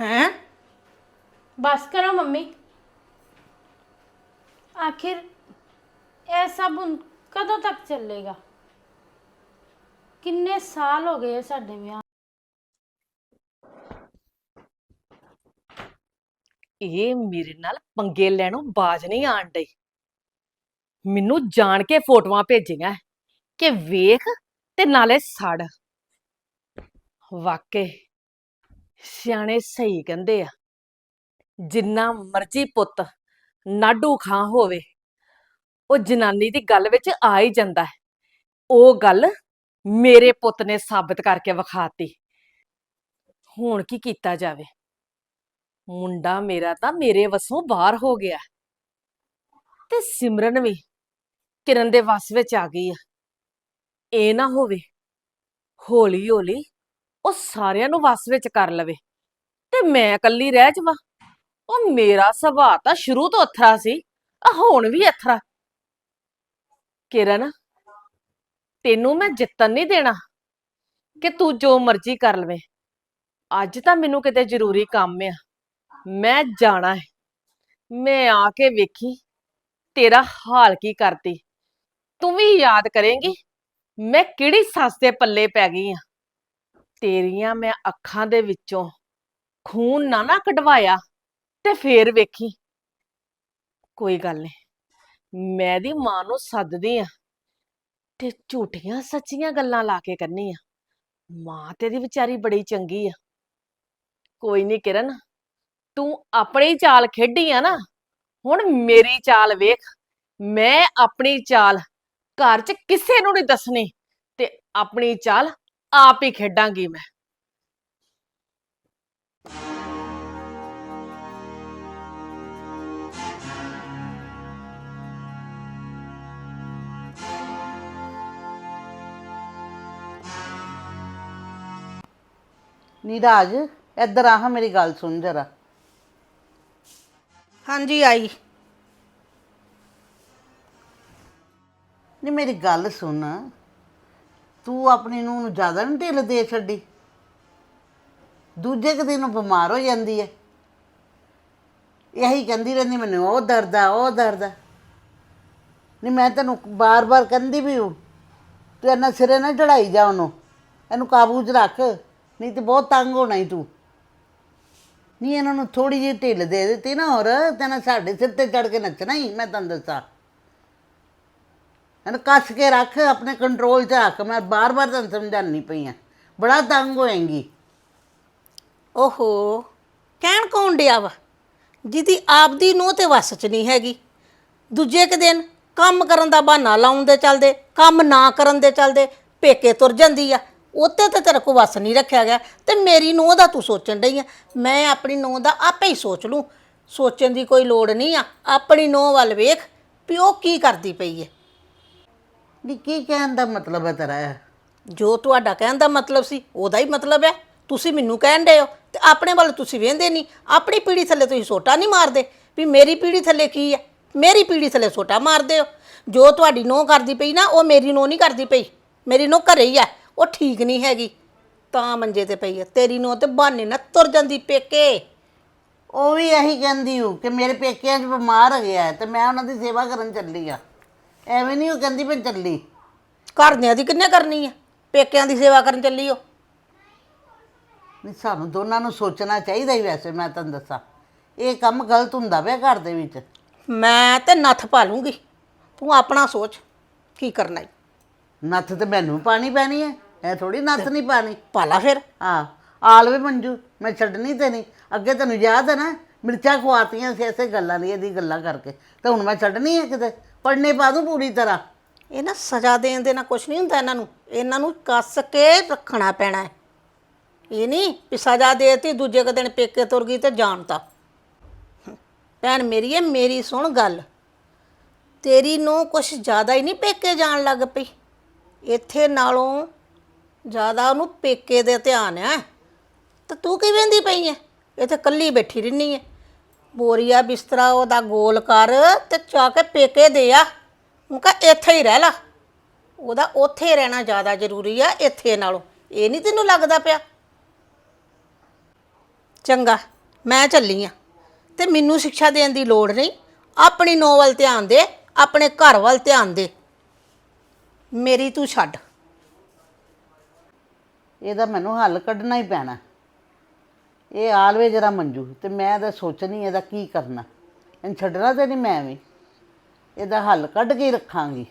ਹੈਂ? ਬਸ ਕਰੋ ਮੰਮੀ। ਆਖਿਰ ਇਹ ਸਭ ਹੁਣ ਕਦੋਂ ਤੱਕ ਚੱਲੇਗਾ? ਕਿੰਨੇ ਸਾਲ ਹੋ ਗਏ ਸਾਡੇ ਵਿਆਹ ਇਹ ਮੇਰੇ ਨਾਲ ਪੰਗੇ ਲੈਣੋਂ ਬਾਜ ਨਹੀਂ ਆਣ ਡਈ। ਮੈਨੂੰ ਜਾਣ ਕੇ ਫੋਟੋਆਂ ਭੇਜੀਆਂ ਕਿ ਵੇਖ ਤੇ ਨਾਲੇ ਸੜ। ਵਾਕੇ ਸਿਆਣੇ ਸਹੀ ਕਹਿੰਦੇ ਆ, ਜਿੰਨਾ ਮਰਜ਼ੀ ਪੁੱਤ ਨਾਡੂ ਖਾਂ ਹੋਵੇ, ਉਹ ਜਨਾਨੀ ਦੀ ਗੱਲ ਵਿੱਚ ਆ ਹੀ ਜਾਂਦਾ ਹੈ। ਉਹ ਗੱਲ ਮੇਰੇ ਪੁੱਤ ਨੇ ਸਾਬਤ ਕਰਕੇ ਵਿਖਾਤੀ। ਹੁਣ ਕੀ ਕੀਤਾ ਜਾਵੇ? ਮੁੰਡਾ ਮੇਰਾ ਤਾਂ ਮੇਰੇ ਵੱਸੋਂ ਬਾਹਰ ਹੋ ਗਿਆ। ਤੇ ਸਿਮਰਨ ਵੀ ਕਿਰਨ ਦੇ ਵੱਸ ਵਿੱਚ ਆ ਗਈ ਆ। ਇਹ ਨਾ ਹੋਵੇ ਹੌਲੀ ਹੌਲੀ ਉਹ ਸਾਰਿਆਂ ਨੂੰ ਵੱਸ ਵਿੱਚ ਕਰ ਲਵੇ। ਤੇ ਮੈਂ ਇਕੱਲੀ ਰਹਿ ਜਾਵਾਂ। ਉਹ ਮੇਰਾ ਸੁਭਾਅ ਤਾਂ ਸ਼ੁਰੂ ਤੋਂ ਅਥਰਾ ਸੀ ਆ ਹੁਣ ਵੀ ਅਥਰਾ। ਕਿਰਨ, ਤੈਨੂੰ ਮੈਂ ਜਿੱਤਣ ਨਹੀਂ ਦੇਣਾ, ਕਿ ਤੂੰ ਜੋ ਮਰਜ਼ੀ ਕਰ ਲਵੇਂ। ਅੱਜ ਤਾਂ ਮੈਨੂੰ ਕਿਤੇ ਜ਼ਰੂਰੀ ਕੰਮ ਆ। ਮੈਂ ਜਾਣਾ ਹੈ। ਮੈਂ ਆ ਕੇ ਵੇਖੀ, ਤੇਰਾ ਹਾਲ ਕੀ ਕਰਦੀ। ਤੂੰ ਵੀ ਯਾਦ ਕਰੇਂਗੀ, ਮੈਂ ਕਿਹੜੀ ਸੱਸ ਦੇ ਪੱਲੇ ਪੈ ਗਈ ਆ। ਤੇਰੀਆਂ ਮੈਂ ਅੱਖਾਂ ਦੇ ਵਿੱਚੋਂ ਖੂਨ ਨਾ ਨਾ ਕਢਵਾਇਆ ਤੇ ਫੇਰ ਵੇਖੀ। ਕੋਈ ਗੱਲ ਨਹੀਂ ਮੈਂ ਦੀ ਮਾਂ ਨੂੰ ਸੱਦਦੀ ਆ ਤੇ ਝੂਠੀਆਂ ਸੱਚੀਆਂ ਗੱਲਾਂ ਲਾ ਕੇ ਕਰਨੀ ਆ। ਮਾਂ ਤੇਰੀ ਵਿਚਾਰੀ ਬੜੀ ਚੰਗੀ ਆ। ਕੋਈ ਨਹੀਂ ਕਿਰਨ, ਤੂੰ ਆਪਣੀ ਚਾਲ ਖੇਡੀ ਆ ਨਾ। ਹੁਣ ਮੇਰੀ ਚਾਲ ਵੇਖ, ਮੈਂ ਆਪਣੀ ਚਾਲ ਘਰ 'ਚ ਕਿਸੇ ਨੂੰ ਨਹੀਂ ਦੱਸਣੀ ਤੇ ਆਪਣੀ ਚਾਲ ਆਪ ਹੀ ਖੇਡਾਂਗੀ ਮੈਂ। ਨੀਰਾਜ ਇੱਧਰ ਆ ਹਾਂ ਮੇਰੀ ਗੱਲ ਸੁਣ ਜਰਾ। ਹਾਂਜੀ ਆਈ। ਨੀ ਮੇਰੀ ਗੱਲ ਸੁਣ। ਤੂੰ ਆਪਣੀ ਨੂੰਹ ਨੂੰ ਜ਼ਿਆਦਾ ਨਹੀਂ ਢਿੱਲ ਦੇ ਛੱਡੀ। ਦੂਜੇ ਕੁ ਦਿਨ ਉਹ ਬਿਮਾਰ ਹੋ ਜਾਂਦੀ ਹੈ ਇਹੀ ਕਹਿੰਦੀ ਰਹਿੰਦੀ, ਮੈਨੂੰ ਉਹ ਦਰਦ ਆ, ਉਹ ਦਰਦ ਆ। ਨਹੀਂ, ਮੈਂ ਤੈਨੂੰ ਬਾਰ-ਬਾਰ ਕਹਿੰਦੀ ਵੀ ਹੂੰ। ਤੂੰ ਇਹਨਾਂ ਸਿਰੇ ਨਾ ਚੜਾਈ ਜਾ ਉਹਨੂੰ। ਇਹਨੂੰ ਕਾਬੂ 'ਚ ਰੱਖ। ਨਹੀਂ ਤੇ ਬਹੁਤ ਤੰਗ ਹੋਣਾ ਹੀ ਤੂੰ। ਨਹੀਂ, ਇਹਨਾਂ ਨੂੰ ਥੋੜੀ ਜਿਹੀ ਢਿੱਲ ਦੇ ਦਿੱਤੀ ਨਾ ਹੋਰ। ਤੇ ਨਾ ਸਾਡੇ ਸਿਰ ਤੇ ਚੜ ਕੇ ਨੱਚਣਾ ਹੀ ਮੈਂ ਤੁਹਾਨੂੰ ਦੱਸਾਂ। ਇਹਨੂੰ ਕੱਸ ਕੇ ਰੱਖ, ਆਪਣੇ ਕੰਟਰੋਲ 'ਚ ਰੱਖ। ਮੈਂ ਬਾਰ-ਬਾਰ ਤੁਹਾਨੂੰ ਸਮਝਾਉਣੀ ਪਈ ਆ। ਬੜਾ ਤੰਗ ਹੋਏਂਗੀ। ਓਹੋ, ਕਹਿਣ ਕੌਣ ਡਿਆ ਵਾ? ਜਿਹਦੀ ਆਪਦੀ ਨੂੰਹ ਤੇ ਵੱਸ ਚ ਨਹੀਂ ਹੈਗੀ। ਦੂਜੇ ਕੁ ਦਿਨ ਕੰਮ ਕਰਨ ਦਾ ਬਹਾਨਾ ਲਾਉਣ ਦੇ ਚੱਲਦੇ, ਕੰਮ ਨਾ ਕਰਨ ਦੇ ਚੱਲਦੇ, ਪੇਕੇ ਤੁਰ ਜਾਂਦੀ ਆ। ਉੱਤੇ ਤੇ ਤੇਰੇ ਕੋ ਵੱਸ ਨਹੀਂ ਰੱਖਿਆ ਗਿਆ। ਤੇ ਮੇਰੀ ਨੂੰਹ ਦਾ ਤੂੰ ਸੋਚਣ ਡਈ ਆ। ਮੈਂ ਆਪਣੀ ਨੂੰਹ ਦਾ ਆਪੇ ਹੀ ਸੋਚ ਲੂੰ। ਸੋਚਣ ਦੀ ਕੋਈ ਲੋੜ ਨਹੀਂ ਆ। ਆਪਣੀ ਨੂੰਹ ਵੱਲ ਵੇਖ ਵੀ ਉਹ ਕੀ ਕਰਦੀ ਪਈ ਹੈ ਨਹੀਂ ਕੀ ਕਹਿਣ ਦਾ ਮਤਲਬ ਹੈ ਤੇਰਾ ਇਹ? ਜੋ ਤੁਹਾਡਾ ਕਹਿਣ ਦਾ ਮਤਲਬ ਸੀ ਉਹਦਾ ਹੀ ਮਤਲਬ ਹੈ। ਤੁਸੀਂ ਮੈਨੂੰ ਕਹਿਣ ਦੇ ਹੋ ਤੇ ਆਪਣੇ ਵੱਲ ਤੁਸੀਂ ਵੇਂਦੇ ਨਹੀਂ। ਆਪਣੀ ਪੀੜੀ ਥੱਲੇ ਤੁਸੀਂ ਸੋਟਾ ਨਹੀਂ ਮਾਰਦੇ। ਵੀ ਮੇਰੀ ਪੀੜੀ ਥੱਲੇ ਕੀ ਹੈ? ਮੇਰੀ ਪੀੜੀ ਥੱਲੇ ਸੋਟਾ ਮਾਰਦੇ ਹੋ। ਜੋ ਤੁਹਾਡੀ ਨੋਹ ਕਰਦੀ ਪਈ ਨਾ ਉਹ ਮੇਰੀ ਨੋਹ ਨਹੀਂ ਕਰਦੀ ਪਈ। ਮੇਰੀ ਨੋਹ ਘਰੇ ਹੀ ਆ ਉਹ ਠੀਕ ਨਹੀਂ ਹੈਗੀ। ਤਾਂ ਮੰਜੇ ਤੇ ਪਈ ਹੈ। ਤੇਰੀ ਨੋਹ ਤੇ ਬਹਾਨੇ ਨਾ ਤੁਰ ਜਾਂਦੀ ਪੇਕੇ। ਉਹ ਵੀ ਇਹੀ ਕਹਿੰਦੀ ਹੂੰ ਕਿ ਮੇਰੇ ਪੇਕਿਆਂ 'ਚ ਬਿਮਾਰ ਹੋ ਗਿਆ ਹੈ ਤੇ ਮੈਂ ਉਹਨਾਂ ਦੀ ਸੇਵਾ ਕਰਨ ਚੱਲੀ ਆ ਐਵੇਂ ਨਹੀਂ ਉਹ ਕਹਿੰਦੀ ਮੈਂ ਚੱਲੀ। ਘਰਦਿਆਂ ਦੀ ਕਿੰਨੇ ਕਰਨੀ ਹੈ ਪੇਕਿਆਂ ਦੀ ਸੇਵਾ ਕਰਨ ਚੱਲੀ ਹੋ ਨਹੀਂ ਸਾਨੂੰ ਦੋਨਾਂ ਨੂੰ ਸੋਚਣਾ ਚਾਹੀਦਾ ਹੀ ਵੈਸੇ ਮੈਂ ਤੁਹਾਨੂੰ ਦੱਸਾਂ। ਇਹ ਕੰਮ ਗਲਤ ਹੁੰਦਾ ਪਿਆ ਘਰ ਦੇ ਵਿੱਚ। ਮੈਂ ਤੇ ਨੱਥ ਪਾ ਲੂੰਗੀ ਤੂੰ ਆਪਣਾ ਸੋਚ ਕੀ ਕਰਨਾ ਈ। ਨੱਥ ਤੇ ਮੈਨੂੰ ਪਾਣੀ ਪੈਣੀ ਹੈ ਇਹ ਥੋੜੀ ਨੱਥ ਨਹੀਂ ਪਾਣੀ। ਪਾਲਾ ਫਿਰ। ਹਾਂ ਆਲ ਵੀ ਮੰਜੂ ਮੈਂ ਛੱਡਣੀ ਤੇ ਨਹੀਂ। ਅੱਗੇ ਤੈਨੂੰ ਯਾਦ ਹੈ ਨਾ ਮਿਰਚਾਂ ਖਵਾਤੀਆਂ ਸੀ ਐਸੇ ਗੱਲਾਂ ਨਹੀਂ ਇਹਦੀ ਗੱਲਾਂ ਕਰਕੇ। ਤੇ ਹੁਣ ਮੈਂ ਛੱਡਣੀ ਹੈ ਕਿਤੇ? ਪੜਨੇ ਪਾ ਦੂੰ ਪੂਰੀ ਤਰ੍ਹਾਂ। ਇਹ ਨਾ ਸਜ਼ਾ ਦੇਣ ਦੇ ਨਾਲ ਕੁਝ ਨਹੀਂ ਹੁੰਦਾ ਇਹਨਾਂ ਨੂੰ। ਇਹਨਾਂ ਨੂੰ ਕੱਸ ਕੇ ਰੱਖਣਾ ਪੈਣਾ ਹੈ। ਇਹ ਨਹੀਂ ਵੀ ਸਜ਼ਾ ਦੇਤੀ, ਦੂਜੇ ਕੁ ਦਿਨ ਪੇਕੇ ਤੁਰ ਗਈ ਤੇ ਜਾਣਤਾ ਭੈਣ ਮੇਰੀ ਇਹ ਮੇਰੀ ਸੁਣ ਗੱਲ। ਤੇਰੀ ਨੂੰ ਕੁਝ ਜ਼ਿਆਦਾ ਹੀ ਨਹੀਂ ਪੇਕੇ ਜਾਣ ਲੱਗ ਪਈ। ਇੱਥੇ ਨਾਲੋਂ ਜ਼ਿਆਦਾ ਉਹਨੂੰ ਪੇਕੇ ਦੇ ਧਿਆਨ ਹੈ। ਤੇ ਤੂੰ ਕੀ ਵੇਂਦੀ ਪਈ ਐ ਇੱਥੇ ਕੱਲੀ ਬੈਠੀ ਰਹਿਨੀ ਐ ਬੋਰੀਆ ਬਿਸਤਰਾ ਉਹਦਾ ਗੋਲ ਕਰ ਤੇ ਚਾ ਕੇ ਪੇਕੇ ਦੇ ਆ। ਉਹ ਕਹ ਇੱਥੇ ਹੀ ਰਹਿ ਲਾ। ਉਹਦਾ ਉੱਥੇ ਰਹਿਣਾ ਜ਼ਿਆਦਾ ਜ਼ਰੂਰੀ ਆ, ਇੱਥੇ ਨਾਲੋਂ। ਇਹ ਨਹੀਂ ਤੈਨੂੰ ਲੱਗਦਾ ਪਿਆ? ਚੰਗਾ, ਮੈਂ ਚੱਲੀ ਆ। ਤੇ ਮੈਨੂੰ ਸਿੱਖਿਆ ਦੇਣ ਦੀ ਲੋੜ ਨਹੀਂ। ਆਪਣੀ ਨੌ ਵੱਲ ਧਿਆਨ ਦੇ, ਆਪਣੇ ਘਰ ਵੱਲ ਧਿਆਨ ਦੇ। ਮੇਰੀ ਤੂੰ ਛੱਡ। ਇਹਦਾ ਮੈਨੂੰ ਹੱਲ ਕੱਢਣਾ ਹੀ ਪੈਣਾ। ਇਹ ਆਲਵੇ ਜਰਾ ਮੰਜੂ, ਤੇ ਮੈਂ ਤਾਂ ਸੋਚਣੀ ਇਹਦਾ ਕੀ ਕਰਨਾ। ਇਹਨੂੰ ਛੱਡਣਾ ਤੇ ਨਹੀਂ ਮੈਂ ਵੀ। ਇਹਦਾ ਹੱਲ ਕੱਢ ਕੇ ਹੀ ਰੱਖਾਂਗੀ।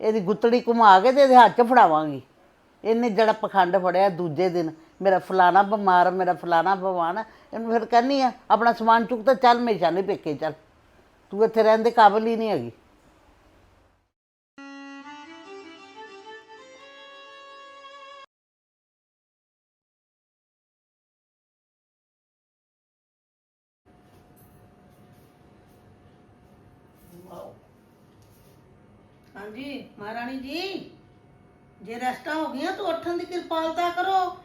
ਇਹਦੀ ਗੁੱਤੜੀ ਘੁਮਾ ਕੇ ਤੇ ਇਹਦੇ ਹੱਥ 'ਚ ਫੜਾਵਾਂਗੀ। ਇਹਨੇ ਜਿਹੜਾ ਪਖੰਡ ਫੜਿਆ ਦੂਜੇ ਦਿਨ, ਮੇਰਾ ਫਲਾਣਾ ਬਿਮਾਰ, ਮੇਰਾ ਫਲਾਣਾ ਬਿਮਾਰ ਇਹਨੂੰ ਫਿਰ ਕਹਿੰਨੀ ਆ, ਆਪਣਾ ਸਮਾਨ ਚੁੱਕ ਤਾਂ ਚੱਲ ਮੇਸ਼ਾ ਨਹੀਂ ਪੇਕੇ ਚੱਲ। ਤੂੰ ਇੱਥੇ ਰਹਿਣ ਦੇ ਕਾਬਿਲ ਹੀ ਨਹੀਂ ਹੈਗੀ। ਮਹਾਰਾਣੀ ਜੀ, ਜੇ ਰੈਸਟਾਂ ਹੋ ਗਈਆਂ ਤਾਂ ਉੱਠਣ ਦੀ ਕਿਰਪਾਲਤਾ ਕਰੋ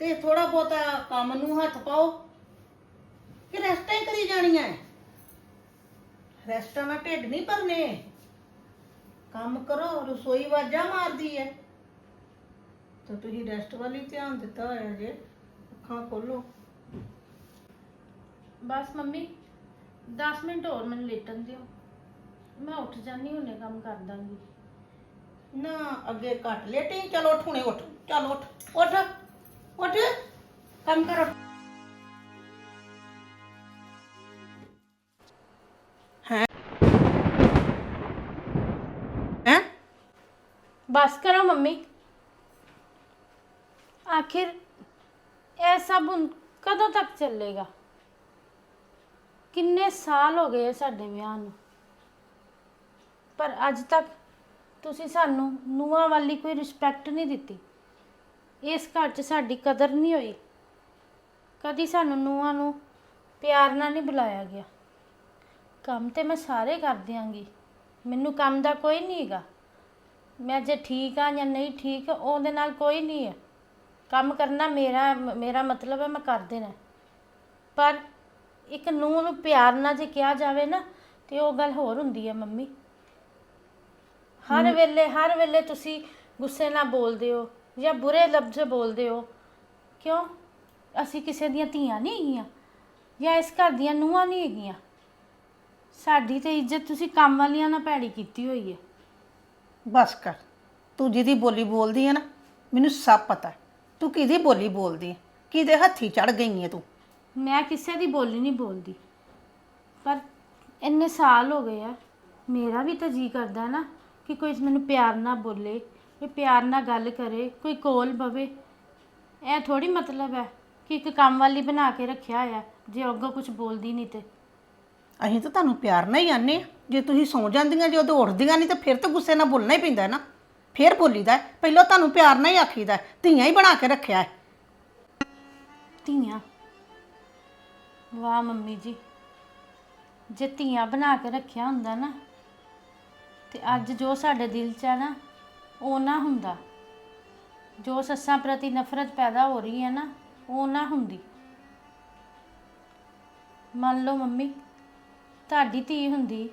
ਤੇ ਥੋੜਾ ਬਹੁਤਾ ਕੰਮ ਨੂੰ ਹੱਥ ਪਾਓ। ਕਿ ਰੈਸਟਾਂ ਹੀ ਕਰੀ ਜਾਣੀਆਂ ਰੈਸਟਾਂ ਨਾਲ ਢਿੱਡ ਨਹੀਂ ਭਰਨੇ। ਕੰਮ ਕਰੋ, ਰਸੋਈ ਵਾਜਾ ਮਾਰਦੀ ਹੈ ਤਾਂ ਤੁਸੀਂ ਰੈਸਟ ਵੱਲ ਹੀ ਧਿਆਨ ਦਿੱਤਾ ਹੋਇਆ ਜੇ, ਅੱਖਾਂ ਖੋਲੋ। ਬਸ ਮੰਮੀ 10 ਮਿੰਟ ਹੋਰ ਮੈਨੂੰ ਲੇਟਣ ਦਿਓ। ਮੈਂ ਉੱਠ ਜਾਨੀ ਹੁਣੇ ਕੰਮ ਕਰ ਦਾਂਗੀ। ਨਾ ਅੱਗੇ ਘੱਟ ਲੇਟੀ ਚਲੋ ਉੱਠ ਹੁਣੇ ਉੱਠ ਚੱਲ ਉੱਠ ਉੱਠ ਉੱਠ ਕੰਮ ਕਰ ਉੱਠ। ਹੈ? ਹੈ? ਬਸ ਕਰੋ ਮੰਮੀ। ਆਖਿਰ ਇਹ ਸਭ ਹੁਣ ਕਦੋਂ ਤੱਕ ਚੱਲੇਗਾ? ਕਿੰਨੇ ਸਾਲ ਹੋ ਗਏ ਸਾਡੇ ਵਿਆਹ ਨੂੰ? ਪਰ ਅੱਜ ਤੱਕ ਤੁਸੀਂ ਸਾਨੂੰ ਨੂੰਹਾਂ ਵਾਲੀ ਕੋਈ ਰਿਸਪੈਕਟ ਨਹੀਂ ਦਿੱਤੀ। ਇਸ ਘਰ 'ਚ ਸਾਡੀ ਕਦਰ ਨਹੀਂ ਹੋਈ। ਕਦੀ ਸਾਨੂੰ ਨੂੰਹਾਂ ਨੂੰ ਪਿਆਰ ਨਾਲ ਨਹੀਂ ਬੁਲਾਇਆ ਗਿਆ। ਕੰਮ ਤੇ ਮੈਂ ਸਾਰੇ ਕਰ ਦਿਆਂਗੀ। ਮੈਨੂੰ ਕੰਮ ਦਾ ਕੋਈ ਨਹੀਂ ਹੈਗਾ। ਮੈਂ ਜੇ ਠੀਕ ਆ ਜਾਂ ਨਹੀਂ ਠੀਕ, ਉਹਦੇ ਨਾਲ ਕੋਈ ਨਹੀਂ ਹੈ। ਕੰਮ ਕਰਨਾ ਮੇਰਾ ਮੇਰਾ ਮਤਲਬ ਹੈ, ਮੈਂ ਕਰ ਦੇਣਾ। ਪਰ ਇੱਕ ਨੂੰਹ ਨੂੰ ਪਿਆਰ ਨਾਲ ਜੇ ਕਿਹਾ ਜਾਵੇ ਨਾ, ਤੇ ਉਹ ਗੱਲ ਹੋਰ ਹੁੰਦੀ ਹੈ ਮੰਮੀ। ਹਰ ਵੇਲੇ ਹਰ ਵੇਲੇ ਤੁਸੀਂ ਗੁੱਸੇ ਨਾਲ ਬੋਲਦੇ ਹੋ ਜਾਂ ਬੁਰੇ ਲਫ਼ਜ਼ ਬੋਲਦੇ ਹੋ। ਕਿਉਂ? ਅਸੀਂ ਕਿਸੇ ਦੀਆਂ ਧੀਆਂ ਨਹੀਂ ਹੈਗੀਆਂ ਜਾਂ ਇਸ ਘਰ ਦੀਆਂ ਨੂੰਹਾਂ ਨਹੀਂ ਹੈਗੀਆਂ। ਸਾਡੀ ਤੇ ਇੱਜ਼ਤ ਤੁਸੀਂ ਕੰਮ ਵਾਲੀਆਂ ਨਾਲ ਭੈੜੀ ਕੀਤੀ ਹੋਈ ਹੈ। ਬਸ ਕਰ। ਤੂੰ ਜਿਹਦੀ ਬੋਲੀ ਬੋਲਦੀ ਹੈ ਨਾ ਮੈਨੂੰ ਸਭ ਪਤਾ ਹੈ। ਤੂੰ ਕਿਹਦੀ ਬੋਲੀ ਬੋਲਦੀ ਹੈ? ਕਿਹਦੇ ਹੱਥੀ ਚੜ ਗਈ ਹੈ ਤੂੰ? ਮੈਂ ਕਿਸੇ ਦੀ ਬੋਲੀ ਨਹੀਂ ਬੋਲਦੀ। ਪਰ ਇੰਨੇ ਸਾਲ ਹੋ ਗਏ ਆ ਮੇਰਾ ਵੀ ਤਾਂ ਜੀ ਕਰਦਾ ਨਾ। ਕਿ ਕੋਈ ਮੈਨੂੰ ਪਿਆਰ ਨਾਲ ਬੋਲੇ ਕੋਈ ਪਿਆਰ ਨਾਲ ਗੱਲ ਕਰੇ ਕੋਈ ਕੋਲ ਬਵੇ। ਇਹ ਥੋੜੀ ਮਤਲਬ ਹੈ ਕਿ ਇੱਕ ਕੰਮ ਵਾਲੀ ਬਣਾ ਕੇ ਰੱਖਿਆ ਹੋਇਆ ਜੇ ਅੱਗੋਂ ਕੁਝ ਬੋਲਦੀ ਨਹੀਂ ਤੇ। ਅਸੀਂ ਤਾਂ ਤੁਹਾਨੂੰ ਪਿਆਰ ਨਾਲ ਹੀ ਆਨੇ ਆ ਜੇ ਤੁਸੀਂ ਸੌਂ ਜਾਂਦੀਆਂ ਜੇ ਉਦੋਂ ਉੱਠਦੀਆਂ ਨਹੀਂ ਤਾਂ ਫਿਰ ਤਾਂ ਗੁੱਸੇ ਨਾਲ ਬੋਲਣਾ ਹੀ ਪੈਂਦਾ ਹੈ ਨਾ। ਫਿਰ ਬੋਲੀਦਾ ਹੈ। ਪਹਿਲਾਂ ਤੁਹਾਨੂੰ ਪਿਆਰ ਨਾਲ ਹੀ ਆਖੀਦਾ ਹੈ। ਧੀਆਂ ਹੀ ਬਣਾ ਕੇ ਰੱਖਿਆ ਹੈ। ਧੀਆਂ? ਵਾਹ ਮੰਮੀ ਜੀ। ਜੇ ਧੀਆਂ ਬਣਾ ਕੇ ਰੱਖਿਆ ਹੁੰਦਾ ਨਾ ਤੇ ਅੱਜ ਜੋ ਸਾਡੇ ਦਿਲ 'ਚ ਹੈ ਨਾ, ਉਹ ਨਾ ਹੁੰਦਾ। ਜੋ ਸੱਸਾਂ ਪ੍ਰਤੀ ਨਫ਼ਰਤ ਪੈਦਾ ਹੋ ਰਹੀ ਹੈ ਨਾ, ਉਹ ਨਾ ਹੁੰਦੀ। ਮੰਨ ਲਓ ਮੰਮੀ, ਤੁਹਾਡੀ ਧੀ ਹੁੰਦੀ,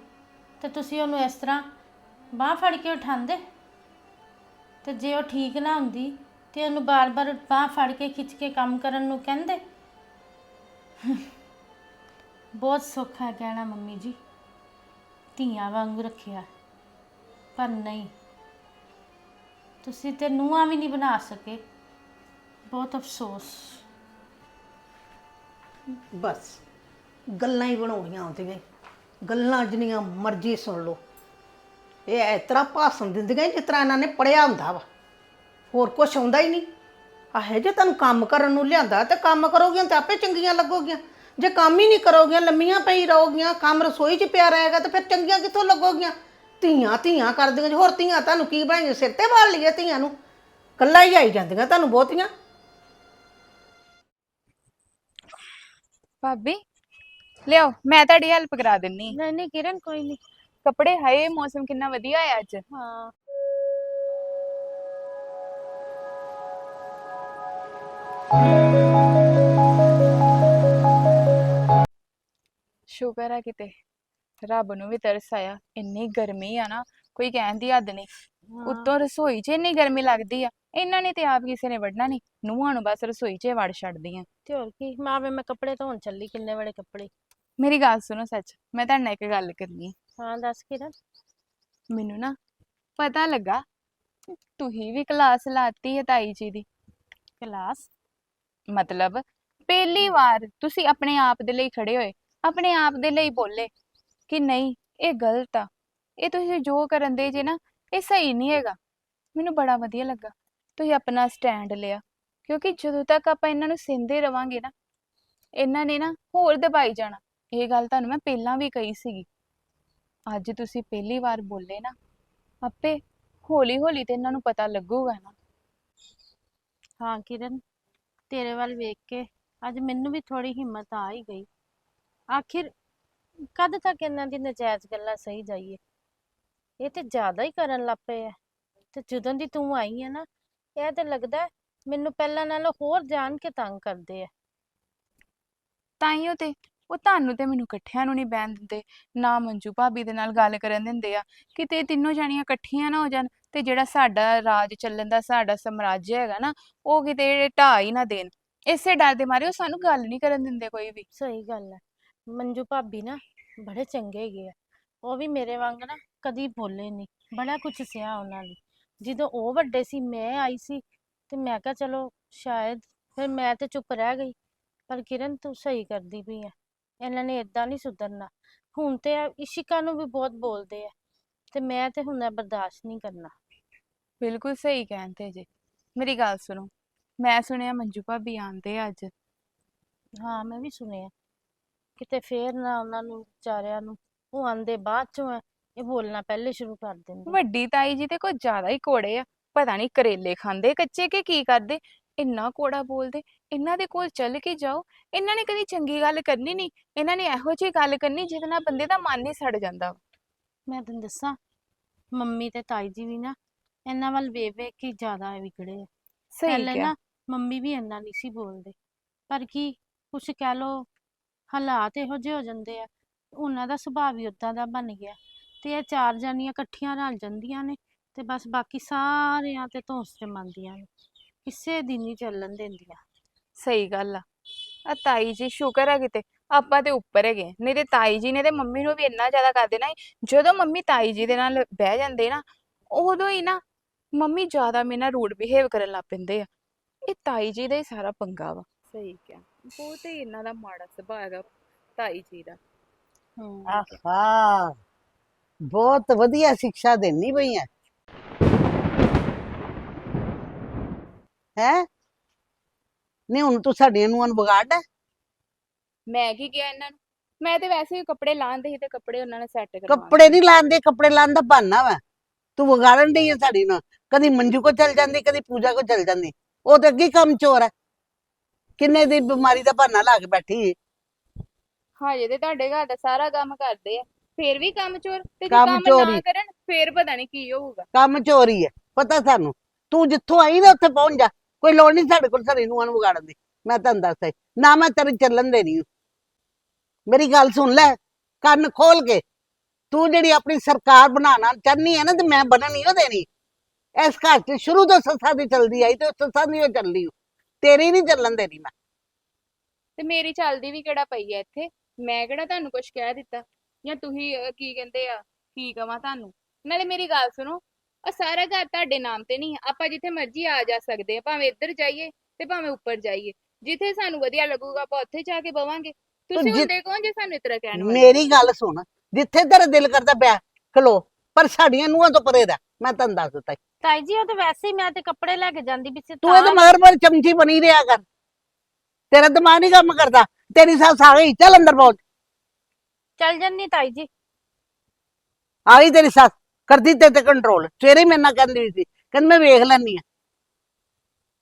ਤੇ ਤੁਸੀਂ ਉਹਨੂੰ ਇਸ ਤਰ੍ਹਾਂ ਬਾਹ ਫੜ ਕੇ ਉਠਾਉਂਦੇ। ਤੇ ਜੇ ਉਹ ਠੀਕ ਨਾ ਹੁੰਦੀ, ਤੇ ਉਹਨੂੰ ਬਾਰ-ਬਾਰ ਬਾਹ ਫੜ ਕੇ ਖਿੱਚ ਕੇ ਕੰਮ ਕਰਨ ਨੂੰ ਕਹਿੰਦੇ। ਬਹੁਤ ਸੌਖਾ ਕਹਿਣਾ ਮੰਮੀ ਜੀ। ਧੀਆਂ ਵਾਂਗੂ ਰੱਖਿਆ। ਪਰ ਨਹੀਂ। ਤੁਸੀਂ ਤੇ ਨੂੰਹਾਂ ਵੀ ਨਹੀਂ ਬਣਾ ਸਕੇ। ਬਹੁਤ ਅਫਸੋਸ। ਬਸ, ਗੱਲਾਂ ਹੀ ਬਣਾਉਣੀਆਂ ਆਉਂਦੀਆਂ ਗੱਲਾਂ ਜਿੰਨੀਆਂ ਮਰਜ਼ੀ ਸੁਣ ਲਓ। ਇਹ ਇਸ ਤਰ੍ਹਾਂ ਭਾਸ਼ਣ ਦਿੰਦੀਆਂ ਜਿਸ ਤਰ੍ਹਾਂ ਇਹਨਾਂ ਨੇ ਪੜਿਆ ਹੁੰਦਾ ਵਾ। ਹੋਰ ਕੁਝ ਆਉਂਦਾ ਹੀ ਨਹੀਂ। ਆਹੇ ਜੇ ਤੁਹਾਨੂੰ ਕੰਮ ਕਰਨ ਨੂੰ ਲਿਆਂਦਾ ਤੇ ਕੰਮ ਕਰੋਗੀਆਂ ਤਾਂ ਆਪੇ ਚੰਗੀਆਂ ਲੱਗੋਗੀਆਂ। ਜੇ ਕੰਮ ਹੀ ਨਹੀਂ ਕਰੋਗੀਆਂ, ਲੰਮੀਆਂ ਪਈ ਰਹੋਗੀਆਂ, ਕੰਮ ਰਸੋਈ 'ਚ ਪਿਆ ਰਹੇਗਾ ਤਾਂ ਫਿਰ ਚੰਗੀਆਂ ਕਿੱਥੋਂ ਲੱਗੋਗੀਆਂ? ਧੀਆਂ ਧੀਆਂ ਕਰਦੀਆਂ ਜੀ। ਹੋਰ ਧੀਆਂ ਤੁਹਾਨੂੰ ਕੀ ਬਣਾਈਆਂ? ਸਿਰ ਤੇ ਵਾਲ ਲਈਏ ਧੀਆਂ ਨੂੰ। ਕੱਲਾ ਹੀ ਆਈ ਜਾਂਦੀਆਂ ਤੁਹਾਨੂੰ ਬਹੁਤੀਆਂ। ਭਾਬੀ ਲਿਆਓ ਮੈਂ ਤੁਹਾਡੀ ਹੈਲਪ ਕਰਾ ਦਿੰਨੀ। ਨਹੀਂ ਨਹੀਂ ਕਿਰਨ ਕੋਈ ਨਹੀਂ। ਕੱਪੜੇ ਹਾਏ ਮੌਸਮ ਕਿੰਨਾ ਵਧੀਆ ਹੈ ਅੱਜ। ਹਾਂ। ਸ਼ੁਕਰ ਹੈ ਕਿਤੇ। ਰੱਬ ਨੂੰ ਵੀ ਤਰਸ ਆਇਆ ਇੰਨੀ ਗਰਮੀ ਆ ਨਾ ਕੋਈ ਕਹਿਣ ਦੀ ਹੱਦ ਨਹੀਂ। ਉੱਤੋਂ ਰਸੋਈ 'ਚ ਇੰਨੀ ਗਰਮੀ ਲੱਗਦੀ ਆ ਇਹਨਾਂ ਨੇ ਤੇ ਆਪ ਕਿਸੇ ਨੇ ਵੜਨਾ ਨਹੀਂ ਨੂੰਹਾਂ ਨੂੰ ਬਸ ਰਸੋਈ 'ਚ ਹੀ ਵੜ ਛੱਡਦੀਆਂ। ਤੇ ਹੋਰ ਕੀ ਮਾਵੇ ਮੈਂ ਕੱਪੜੇ ਧੋਣ ਚੱਲੀ ਕਿੰਨੇ ਬੜੇ ਕੱਪੜੇ। ਮੇਰੀ ਗੱਲ ਸੁਣੋ ਸੱਚ ਮੈਂ ਤੁਹਾਡੇ ਨਾਲ ਇੱਕ ਗੱਲ ਕਰਨੀ ਹੈ ਹਾਂ ਦੱਸ ਕਿਰਨ। ਮੈਨੂੰ ਨਾ ਪਤਾ ਲੱਗਾ ਤੁਸੀਂ ਵੀ ਕਲਾਸ ਲਾਤੀ ਹੈ ਤਾਈ ਜੀ ਦੀ। ਕਲਾਸ? ਮਤਲਬ ਪਹਿਲੀ ਵਾਰ ਤੁਸੀਂ ਆਪਣੇ ਆਪ ਦੇ ਲਈ ਖੜੇ ਹੋਏ ਆਪਣੇ ਆਪ ਦੇ ਲਈ ਬੋਲੇ। ਕਿ ਨਹੀਂ, ਇਹ ਗਲਤ ਆ। ਇਹ ਤੁਸੀਂ ਜੋ ਕਰਨ ਦੇ ਜੇ ਨਾ, ਇਹ ਸਹੀ ਨਹੀਂ ਹੈਗਾ। ਮੈਨੂੰ ਬੜਾ ਵਧੀਆ ਲੱਗਾ। ਤੁਸੀਂ ਆਪਣਾ ਸਟੈਂਡ ਲਿਆ। ਕਿਉਂਕਿ ਜਦੋਂ ਤੱਕ ਆਪਾਂ ਇਹਨਾਂ ਨੂੰ ਸਿੰਦੇ ਰਵਾਂਗੇ ਨਾ, ਇਹਨਾਂ ਨੇ ਨਾ ਹੋਰ ਦਬਾਈ ਜਾਣਾ। ਇਹ ਗੱਲ ਤੁਹਾਨੂੰ ਮੈਂ ਪਹਿਲਾਂ ਵੀ ਕਹੀ ਸੀਗੀ। ਅੱਜ ਤੁਸੀਂ ਪਹਿਲੀ ਵਾਰ ਬੋਲੇ ਨਾ, ਆਪੇ ਹੌਲੀ ਹੌਲੀ ਤੇ ਇਹਨਾਂ ਨੂੰ ਪਤਾ ਲੱਗੂਗਾ ਨਾ। ਹਾਂ, ਕਿਰਨ, ਤੇਰੇ ਵੱਲ ਵੇਖ ਕੇ ਅੱਜ ਮੈਨੂੰ ਵੀ ਥੋੜੀ ਹਿੰਮਤ ਆ ਹੀ ਗਈ। ਆਖਿਰ ਕਦ ਤੱਕ ਇਹਨਾਂ ਦੀ ਨਜਾਇਜ਼ ਗੱਲਾਂ ਸਹੀ ਜਾਈਏ? ਇਹ ਤੇ ਜ਼ਿਆਦਾ ਹੀ ਕਰਨ ਲੱਗ ਪਏ ਆ। ਤੇ ਜਦੋਂ ਦੀ ਤੂੰ ਆਈ ਹੈ ਨਾ ਇਹ ਤੇ ਲੱਗਦਾ ਹੈ ਮੈਨੂੰ ਪਹਿਲਾਂ ਨਾਲੋਂ ਹੋਰ ਜਾਣ ਕੇ ਤੰਗ ਕਰਦੇ ਆ। ਤਾਈਓ ਤੇ ਉਹ ਤੁਹਾਨੂੰ ਤੇ ਮੈਨੂੰ ਇਕੱਠਿਆਂ ਨੂੰ ਨਹੀਂ ਬਹਿਣ ਦਿੰਦੇ ਨਾ ਮੰਜੂ ਭਾਬੀ ਦੇ ਨਾਲ ਗੱਲ ਕਰਨ ਦਿੰਦੇ ਆ। ਕਿਤੇ ਤਿੰਨੋਂ ਜਾਣੀਆਂ ਇਕੱਠੀਆਂ ਨਾ ਹੋ ਜਾਣ ਤੇ ਜਿਹੜਾ ਸਾਡਾ ਰਾਜ ਚੱਲਣ ਦਾ ਸਾਡਾ ਸਮਰਾਜ ਹੈਗਾ ਨਾ ਉਹ ਕਿਤੇ ਢਾਹ ਹੀ ਨਾ ਦੇਣ। ਇਸੇ ਡਰ ਦੇ ਮਾਰੇ ਉਹ ਸਾਨੂੰ ਗੱਲ ਨਹੀਂ ਕਰਨ ਦਿੰਦੇ ਕੋਈ ਵੀ। ਸਹੀ ਗੱਲ ਹੈ ਮੰਜੂ ਭਾਬੀ ਨਾ ਬੜੇ ਚੰਗੇ ਹੈਗੇ ਆ। ਉਹ ਵੀ ਮੇਰੇ ਵਾਂਗ ਨਾ ਕਦੀ ਬੋਲੇ ਨਹੀਂ ਬੜਾ ਕੁਝ ਸਿਆ ਉਹਨਾਂ ਨੇ। ਜਦੋਂ ਉਹ ਵੱਡੇ ਸੀ ਮੈਂ ਆਈ ਸੀ ਤੇ ਮੈਂ ਕਿਹਾ ਚਲੋ ਸ਼ਾਇਦ ਫਿਰ ਮੈਂ ਤੇ ਚੁੱਪ ਰਹਿ ਗਈ। ਪਰ ਕਿਰਨ ਤੂੰ ਸਹੀ ਕਰਦੀ ਪਈ ਆ। ਇਹਨਾਂ ਨੇ ਇਦਾਂ ਨਹੀਂ ਸੁਧਰਨਾ। ਹੁਣ ਤੇ ਇਸ਼ਿਕਾ ਨੂੰ ਵੀ ਬਹੁਤ ਬੋਲਦੇ ਆ ਤੇ ਮੈਂ ਤੇ ਹੁਣ ਇਹ ਬਰਦਾਸ਼ਤ ਨਹੀਂ ਕਰਨਾ। ਬਿਲਕੁਲ ਸਹੀ ਕਹਿੰਦੇ ਜੇ। ਮੇਰੀ ਗੱਲ ਸੁਣੋ ਮੈਂ ਸੁਣਿਆ ਮੰਜੂ ਭਾਬੀ ਆਂਦੇ ਅੱਜ। ਹਾਂ ਮੈਂ ਵੀ ਸੁਣਿਆ। ਕਿਤੇ ਫੇਰ ਨਾ ਉਹਨਾਂ ਨੂੰ ਵਿਚਾਰਿਆਂ ਨੂੰ ਉਹ ਆਂਦੇ ਬਾਅਦ ਚੋਂ ਇਹ ਬੋਲਣਾ ਪਹਿਲੇ ਸ਼ੁਰੂ ਕਰ ਦਿੰਦੇ ਵੱਡੀ ਤਾਈ ਜੀ ਤੇ ਕੁਝ ਜ਼ਿਆਦਾ ਹੀ ਕੋੜੇ ਆ ਪਤਾ ਨਹੀਂ ਕਰੇਲੇ ਖਾਂਦੇ ਕੱਚੇ ਕਿ ਕੀ ਕਰਦੇ? ਇੰਨਾ ਕੋੜਾ ਬੋਲਦੇ ਇਹਨਾਂ ਦੇ ਕੋਲ ਚੱਲ ਕੇ ਜਾਓ। ਇਹਨਾਂ ਨੇ ਕਦੀ ਚੰਗੀ ਗੱਲ ਕਰਨੀ ਨਹੀਂ ਇਹਨਾਂ ਨੇ ਇਹੋ ਜਿਹੀ ਗੱਲ ਕਰਨੀ ਜਿਹਦੇ ਨਾਲ ਬੰਦੇ ਦਾ ਮਨ ਹੀ ਸੜ ਜਾਂਦਾ। ਮੈਂ ਤੈਨੂੰ ਦੱਸਾਂ ਮੰਮੀ ਤੇ ਤਾਈ ਜੀ ਵੀ ਨਾ ਇਹਨਾਂ ਵੱਲ ਵੇਖ ਵੇਖ ਕੇ ਜ਼ਿਆਦਾ ਵਿਗੜੇ ਆ। ਸਹੀ ਪਹਿਲੇ ਕਿਹਾ। ਨਾ ਮੰਮੀ ਵੀ ਇੰਨਾ ਨਹੀਂ ਸੀ ਬੋਲਦੇ। ਪਰ ਕੀ ਕੁਛ ਕਹਿ ਲੋ ਹਾਲਾਤ ਇਹੋ ਜਿਹੇ ਹੋ ਜਾਂਦੇ ਆ ਉਹਨਾਂ ਦਾ ਸੁਭਾਅ ਵੀ ਉਦਾਂ ਦਾ ਬਣ ਗਿਆ ਤੇ ਇਹ ਚਾਰ ਜਾਨੀਆਂ ਇਕੱਠੀਆਂ ਰਲ ਜਾਂਦੀਆਂ ਨੇ ਤੇ ਬਸ ਬਾਕੀ ਸਾਰਿਆਂ ਤੇ ਧੌਂਸ ਜਮਾਉਂਦੀਆਂ ਨੇ ਕਿਸੇ ਦੀ ਨਹੀਂ ਚੱਲਣ ਦਿੰਦੀਆਂ ਸਹੀ ਗੱਲ ਆ ਆ ਤਾਈ ਜੀ ਸ਼ੁਕਰ ਆ ਕਿਤੇ ਆਪਾਂ ਤੇ ਉੱਪਰ ਹੈਗੇ ਆ। ਨਹੀਂ ਤੇ ਤਾਈ ਜੀ ਨੇ ਤੇ ਮੰਮੀ ਨੂੰ ਵੀ ਇੰਨਾ ਜ਼ਿਆਦਾ ਕਰ ਦੇਣਾ ਸੀ। ਜਦੋਂ ਮੰਮੀ ਤਾਈ ਜੀ ਦੇ ਨਾਲ ਬਹਿ ਜਾਂਦੇ ਨਾ ਉਦੋਂ ਹੀ ਨਾ ਮੰਮੀ ਜ਼ਿਆਦਾ ਮੇਰੇ ਨਾਲ ਰੂਡ ਬਿਹੇਵ ਕਰਨ ਲੱਗ ਪੈਂਦੇ ਆ ਇਹ ਤਾਈ ਜੀ ਦਾ ਹੀ ਸਾਰਾ ਪੰਗਾ ਵਾ ਸਹੀ ਕਿਹਾ ਬਹੁਤ ਹੀ ਇਹਨਾਂ ਦਾ ਮਾੜਾ ਸੁਭਾਅ ਹੈਗਾ ਤਾਈ ਜੀ ਦਾ। ਆਹਾ। ਬਹੁਤ ਵਧੀਆ ਸਿੱਖਿਆ ਦੇਣੀ ਪਈ ਹੈ ਹੈ? ਨਹੀਂ ਹੁਣ ਤੂੰ ਸਾਡੀਆਂ ਨੂੰ ਵਿਗਾੜ। ਹੈ ਮੈਂ ਕੀ ਕਿਹਾ ਇਹਨਾਂ ਨੂੰ? ਮੈਂ ਤੇ ਵੈਸੇ ਹੀ ਕੱਪੜੇ ਲਾਉਂਦੇ ਸੀ ਤੇ ਕੱਪੜੇ ਉਹਨਾਂ ਨੇ ਸੈੱਟ ਕਰਵਾ ਕੱਪੜੇ ਨਹੀਂ ਲਾਉਂਦੇ ਕੱਪੜੇ ਲਾਉਣ ਦਾ ਬਹਾਨਾ ਵਾ। ਤੂੰ ਵਿਗਾੜਨ ਡਈ ਹੈ ਸਾਡੀ ਨੂੰ। ਕਦੀ ਮੰਜੂ ਕੋ ਚਲ ਜਾਂਦੀ ਕਦੀ ਪੂਜਾ ਕੋ ਚਲ ਜਾਂਦੀ। ਉਹ ਤੇ ਅੱਗੇ ਹੀ ਕੰਮ ਚੋਰ ਹੈ ਕਿੰਨੇ ਦੀ ਬਿਮਾਰੀ ਦਾ ਬਹਾਨਾ ਲਾ ਕੇ ਬੈਠੀ ਹੈ ਹਜੇ ਤੇ ਤੁਹਾਡੇ ਘਰ ਦਾ ਸਾਰਾ ਕੰਮ ਕਰਦੇ ਆ। ਫੇਰ ਵੀ ਕੰਮ ਚੋਰ? ਤੇ ਜੇ ਕੰਮ ਨਾ। ਕਰਨ ਫੇਰ ਪਤਾ ਨਹੀਂ ਕੀ ਹੋਊਗਾ। ਕੰਮ ਚੋਰੀ ਹੈ ਪਤਾ ਸਾਨੂੰ? ਤੂੰ ਜਿੱਥੋਂ ਆਈ ਨਾ ਉੱਥੇ ਪਹੁੰਚ ਜਾ। ਕੋਈ ਲੋੜ ਨਹੀਂ ਸਾਡੇ ਕੋਲ ਸਾਡੀ ਨੂੰ ਵਿਗਾੜਨ ਦੀ। ਮੈਂ ਤੁਹਾਨੂੰ ਦੱਸਦਾ ਈ। ਨਾ ਮੈਂ ਤੇਰੇ ਚੱਲਣ ਦੇਣੀ ਹੂੰ ਮੇਰੀ ਗੱਲ ਸੁਣ ਲੈ। ਕੰਨ ਖੋਲ ਕੇ। ਤੂੰ ਜਿਹੜੀ ਆਪਣੀ ਸਰਕਾਰ ਬਣਾਉਣਾ ਚਾਹਨੀ ਹੈ ਨਾ ਤੇ ਮੈਂ ਬਣਨ ਨਹੀਂ ਉਹ ਦੇਣੀ। ਇਸ ਘਰ 'ਚ ਸ਼ੁਰੂ ਤੋਂ ਸੱਸਾਂ ਦੀ ਚਲਦੀ ਆਈ ਤੇ ਉਹ ਸੱਸਾਂ ਦੀ ਉਹ ਚੱਲਦੀ ਤੇਰੀ ਨਹੀਂ ਚੱਲਣ ਦੇਣੀ ਮੈਂ। ਤੇ ਮੇਰੀ ਚੱਲਦੀ ਵੀ ਕਿਹੜਾ ਪਈ ਐ ਇੱਥੇ? ਮੈਂ ਕਿਹੜਾ ਤੁਹਾਨੂੰ ਕੁਝ ਕਹਿ ਦਿੱਤਾ? ਜਾਂ ਤੁਸੀਂ ਅਹ, ਕੀ ਕਹਿੰਦੇ ਆ ਕੀ ਕਵਾਂ ਤੁਹਾਨੂੰ? ਨਾਲੇ ਮੇਰੀ ਗੱਲ ਸੁਣੋ ਆ ਸਾਰਾ ਘਰ ਤੁਹਾਡੇ ਨਾਮ ਤੇ ਨਹੀਂ। ਆਪਾਂ ਜਿੱਥੇ ਮਰਜ਼ੀ ਆ ਜਾ ਸਕਦੇ ਆ ਭਾਵੇਂ ਇੱਧਰ ਜਾਈਏ ਤੇ ਭਾਵੇਂ ਉੱਪਰ ਜਾਈਏ। ਜਿੱਥੇ ਸਾਨੂੰ ਵਧੀਆ ਲੱਗੂਗਾ ਆਪਾਂ ਉੱਥੇ ਜਾ ਕੇ ਬਵਾਂਗੇ। ਤੁਸੀਂ ਜਿ- ਹੁੰਦੇ ਕੌਣ ਜੇ ਸਾਨੂੰ ਇਸ ਤਰ੍ਹਾਂ ਕਹਿਣ ਵਾਲੇ? ਮੇਰੀ ਗੱਲ ਸੁਣ ਜਿੱਥੇ ਤੇਰਾ ਦਿਲ ਕਰਦਾ ਪਿਆ ਖਲੋ ਪਰ ਸਾਡੀਆਂ ਨੂੰਹਾਂ ਤੋਂ ਪਰੇ ਦਾ ਮੈਂ ਤੁਹਾਨੂੰ ਦੱਸ ਦਿੱਤਾ ਈ। ਤਾਈ ਜੀ ਉਹ ਤਾਂ ਵੈਸੇ ਹੀ ਮੈਂ ਤੇ ਕੱਪੜੇ ਲੈ ਕੇ ਜਾਂਦੀ ਵੀ ਸੀ ਤੂੰ ਇਹਦੇ ਮਗਰ ਮਗਰ ਚਮਚੀ ਬਣੀ ਰਿਹਾ ਕਰ। ਤੇਰਾ ਦਿਮਾਗ ਨਹੀਂ ਕੰਮ ਕਰਦਾ ਤੇਰੀ ਸੱਸ ਆ ਗਈ ਚੱਲ ਅੰਦਰ ਪਹੁੰਚ ਚੱਲ ਜੰਨੀ ਤਾਈ ਜੀ। ਆ ਗਈ ਤੇਰੀ ਸੱਸ ਕਰਦੀ ਤੇ ਤੇ ਕੰਟਰੋਲ ਸਵੇਰੇ ਹੀ ਮੇਰੇ ਨਾਲ ਕਹਿੰਦੀ ਹੋਈ ਸੀ ਕਹਿੰਦੀ ਮੈਂ ਵੇਖ ਲੈਣੀ ਆ